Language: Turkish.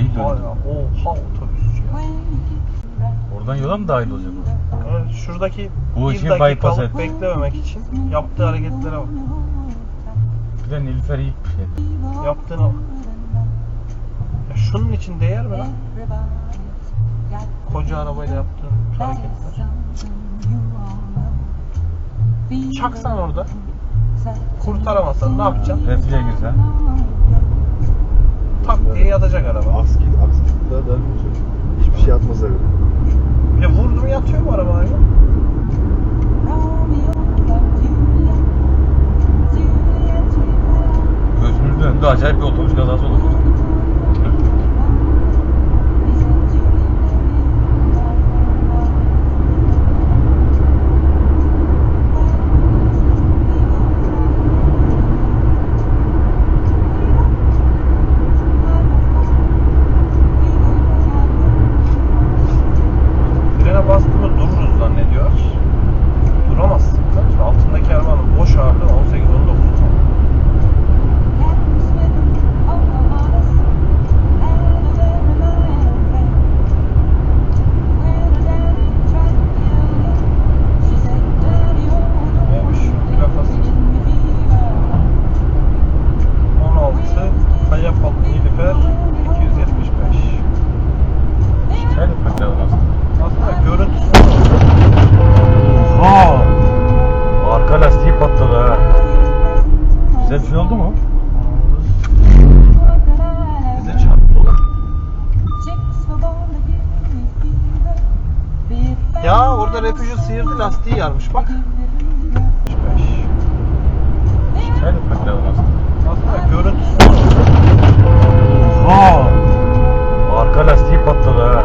A'yı döndü. Oha otobüsçü. Oradan yola mı dahil olacak o? Şuradaki Bu bir işi bypass dakikalık et. beklememek için yaptığı hareketlere bak. Bir de Nilüfer iyi bir şey. Yaptığına bak. Ya şunun için değer mi lan? Koca arabayla yaptığın hareketler. Çaksan orada. Kurtaramasan ne yapacaksın? Refile güzel. Tak diye yatacak araba. Aks git, aks git daha devam edecek. Hiçbir şey atmaz abi. Bir de vurdu mu yatıyor mu araba ya? Gözünüzün önünde acayip bir otobüs kazası olur. Nilüfer 275. Şöyle patladı aslında. Aslında görüntüsü Oha! Arka lastiği patladı ha. Güzel bir şey oldu mu? bize çarptı oğlum. Ya orada refüjü sıyırdı lastiği yarmış bak. 5. Şöyle patladı aslında. Aslında